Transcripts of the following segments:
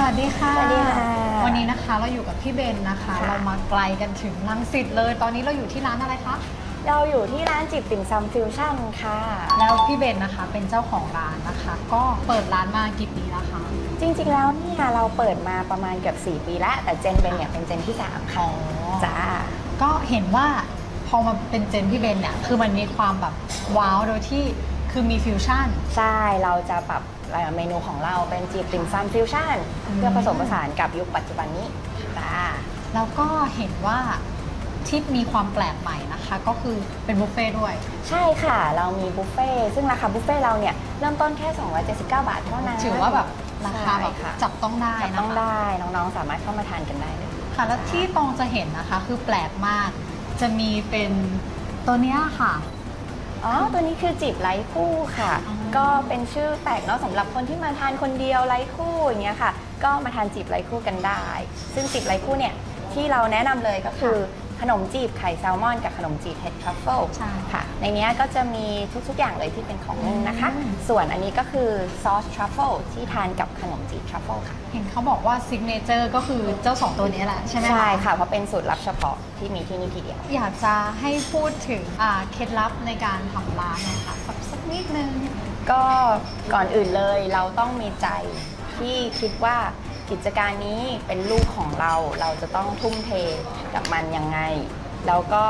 วัสดีค่ะ สวัสดีค่ะ วันนี้นะคะเราอยู่กับพี่เบนนะคะ ค่ะ เรามาไกลกันถึงลังสิตเลย ตอนนี้เราอยู่ที่ร้านอะไรคะ เราอยู่ที่ร้านจิบติ่มซำฟิวชั่นค่ะ แล้วพี่เบนนะคะเป็นเจ้าของร้านนะคะ ก็เปิดร้านมากี่ปีแล้วคะ จริงๆแล้วเนี่ยเราเปิดมาประมาณเกือบ4 ปีแล้ว แต่เจนเบนเนี่ยเป็นเจนที่ 3 ค่ะ จ้า ก็เห็นว่าพอมาเป็นเจนพี่เบนเนี่ย คือมันมีความแบบว้าวโดยที่คือมีฟิวชั่น ใช่ เราจะปรับ เมนูของเราเป็นจิบติ่มซำฟิวชั่นอืมเพื่อผสมผสานกับยุคปัจจุบันนี้จ้าแล้วก็เห็นว่าที่มีความแปลกใหม่นะคะ ก็คือเป็นบุฟเฟ่ต์ด้วย ใช่ค่ะ เรามีบุฟเฟ่ต์ซึ่งราคาบุฟเฟ่ต์เราเนี่ยเริ่มต้นแค่ 279 บาทเท่านั้นถือว่าแบบราคาแบบใช่ค่ะจับต้องได้จับนะคะต้องได้น้องๆ สามารถเข้ามาทานกันได้เลยค่ะแล้วที่ตองจะเห็นนะคะคือแปลกมาก จะมีเป็นตัวเนี้ยค่ะ อ๋อ ตัวนี้คือจีบไร้คู่ค่ะอ๋อก็เป็นชื่อแปลกเนาะสำหรับคนที่มาทานคนเดียวไร้คู่อย่างเงี้ยค่ะ ก็มาทานจีบไร้คู่กันได้ ซึ่งจีบไร้คู่เนี่ยที่เราแนะนำเลยก็คือ ขนมจีบไข่แซลมอนกับขนมจีบเห็ดทรัฟเฟิลใช่ค่ะ ในเนี้ยก็จะมีทุกๆอย่างเลยที่เป็นของนึ่งนะคะอืมส่วนอันนี้ก็คือซอสทรัฟเฟิลที่ทานกับขนมจีบทรัฟเฟิลค่ะ เห็นเขาบอกว่าซิกเนเจอร์ก็คือเจ้าสองตัวนี้แหละใช่ไหมใช่ค่ะ เพราะเป็นสูตรลับเฉพาะที่มีที่นี่ทีเดียว อยากจะให้พูดถึงอ่าเคล็ดลับในการทำร้านหนะคะสักสักนิดนึง ก็ก่อนอื่นเลยเราต้องมีใจที่คิดว่า กิจการนี้เป็นลูกของเราเราจะต้องทุ่มเทกับมันยังไง แล้วก็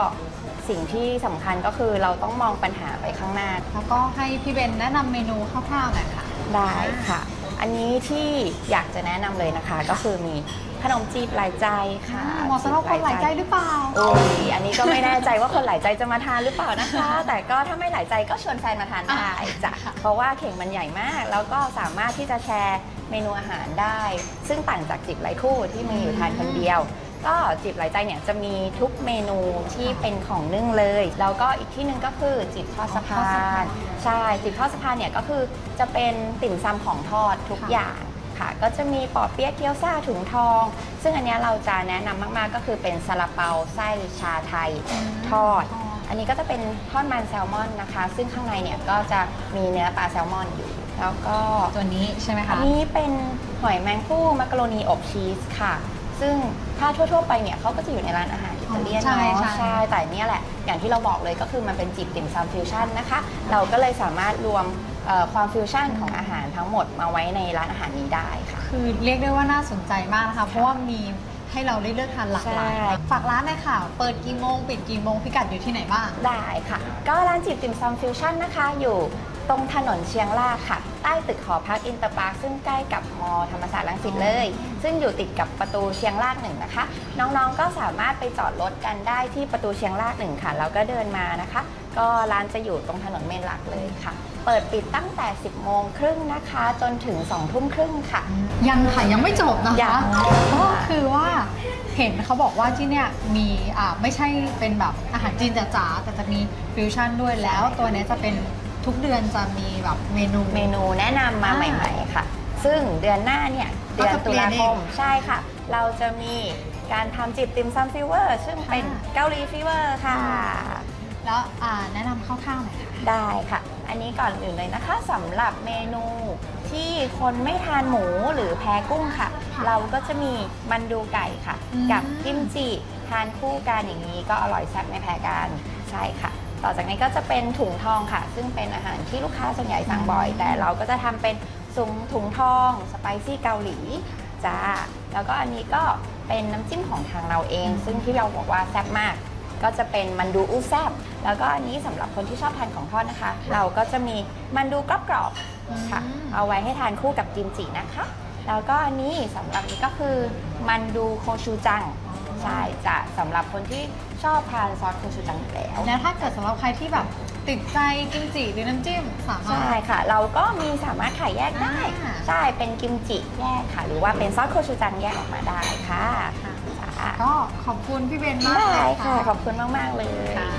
สิ่งที่สำคัญก็คือเราต้องมองปัญหาไปข้างหน้า แล้วก็ให้พี่เบนแนะนำเมนูคร่าวๆหน่อยค่ะ ได้ค่ะ อันนี้ที่อยากจะแนะนำเลยนะคะ ก็คือมีขนมจีบหลายใจค่ะเหมาะสำหรับคนหลายใจหรือเปล่าโอ้ยอันนี้ก็ไม่แน่ใจว่าคนหลายใจจะมาทานหรือเปล่านะคะ แต่ก็ถ้าไม่หลายใจก็ชวนแฟนมาทานได้จ้ะค่ะเพราะว่าเข่งมันใหญ่มาก แล้วก็สามารถที่จะแชร์เมนูอาหารได้ ซึ่งต่างจากจิบไหลคู่ที่มีอยู่ทานคนเดียว ก็จิบไหลใจเนี่ยจะมีทุกเมนูที่เป็นของนึ่งเลย แล้วก็อีกที่หนึ่งก็คือจิบทอดสะพาทอดสะพานนใช่จิบทอดสะพานเนี่ยก็คือจะเป็นติ่มซำของทอดทุกค่ะอย่างค่ะ ก็จะมีปอเปี๊ยะเกี๊ยวซ่าถุงทอง ซึ่งอันเนี้ยเราจะแนะนำมากๆ ก็คือเป็นซาลาเปาไส้ชาไทยทอด อันนี้ก็จะเป็นทอดมันแซลมอนนะคะ ซึ่งข้างในเนี่ยก็จะมีเนื้อปลาแซลมอนอยู่แล้วก็ตัวนี้ใช่ไหมอัคะนนี้เป็นหอยแมงผู้มักกะโรนีอบชีสค่ะ ซึ่งถ้าทั่ว ๆ ไปเนี่ยเขาก็จะอยู่ในร้านอาหารอิตาเลียนใช่เนาะใช่ใช่ แต่เนี่ยแหละ อย่างที่เราบอกเลยก็คือมันเป็นจิบติ่มซำฟิวชั่นนะคะ เราก็เลยสามารถรวมเอ่อความฟิวชั่นของอาหารทั้งหมดมาไว้ในร้านอาหารนี้ได้ค่ะ คือเรียกได้ว่าน่าสนใจมากนะคะ เพราะว่ามีให้เราได้เลือกทานหลากหลาย ใช่ ฝากร้านเลยค่ะ เปิดกี่โมง ปิดกี่โมง พิกัดอยู่ที่ไหนบ้าง ได้ค่ะ ก็ร้านจิบติ่มซำฟิวชั่นนะคะ อยู่ ตรงถนนเชียงรากค่ะ ใต้ตึกหอพักอินเตอร์พาร์คซึ่งใกล้กับมอธรรมศาสตร์รังสิตเลย ซึ่งอยู่ติดกับประตูเชียงรากหนึ่งนะคะ น้องๆก็สามารถไปจอดรถกันได้ที่ประตูเชียงรากหนึ่งค่ะ แล้วก็เดินมานะคะ ก็ร้านจะอยู่ตรงถนนเมนหลักเลยค่ะ เปิดปิดตั้งแต่ 10 โมงครึ่งนะคะ จนถึง2ทุ่มครึ่งค่ะ ยังค่ะยังไม่จบนะยัคะง ก็คือว่าเห็นเขาบอกว่าที่เนี่ยมีอ่าไม่ใช่เป็นแบบอาหารจีนจ๋าๆแต่จะมีฟิวชั่นด้วยแล้ว ตัวเนี้ยจะเป็น ทุกเดือนจะมีแบบเมนู เมนูแนะนำมาอ่าใหม่ๆค่ะ ซึ่งเดือนหน้าเนี่ยก็เดือนจะเปตุลี่ยลานอีคกมใช่ค่ะ เราจะมีการทำจิบติมซัมฟีเวอร์ ซึ่งเป็นค่ะเกาหลีฟีเวอร์ค่ะ แล้วอ่าแนะนำคร่าวๆหน่อยค่ะ ได้ค่ะ อันนี้ก่อนอื่นเลยนะคะสำหรับเมนูที่คนไม่ทานหมูหรือแพ้กุ้งค่ะ ค่ะเราก็จะมีมันดูไก่ค่ะ อืม กับกิมจิทานคู่กันอย่างนี้ก็อร่อยแซ่บไม่แพ้กันใช่ค่ะ ต่อจากนี้ก็จะเป็นถุงทองค่ะ ซึ่งเป็นอาหารที่ลูกค้าส่วนใหญ่สั่งบ่อย แต่เราก็จะทำเป็นซุ้มถุงทองสไปซี่เกาหลีจ้าแล้วก็อันนี้ก็เป็นน้ำจิ้มของทางเราเอง ซึ่งที่เราบอกว่าแซ่บมาก ก็จะเป็นมันดูอู้แซบแล้วก็อันนี้สำหรับคนที่ชอบทานของทอดนะคะ เราก็จะมีมันดูกรอบๆค่ะอืมเอาไว้ให้ทานคู่กับกิมจินะคะ แล้วก็อันนี้สำหรับนี้ก็คือมันดูโคชูจัง ใช่จะสำหรับคนที่ชอบทานซอสโคชูจังอยู่แล้ว แล้วถ้าเกิดสำหรับใครที่แบบติดใจกิมจิหรือน้ำจิ้มสามารถ ใช่ค่ะ เราก็มีสามารถขายแยกได้ อ่า ใช่เป็นกิมจิแยกค่ะ หรือว่าเป็นซอสโคชูจังแยกออกมาได้ค่ะค่ะจ้าก็ขอบคุณพี่เบนมากได้เลยค่ะ ขอบคุณมาก ๆ เลย ค่ะ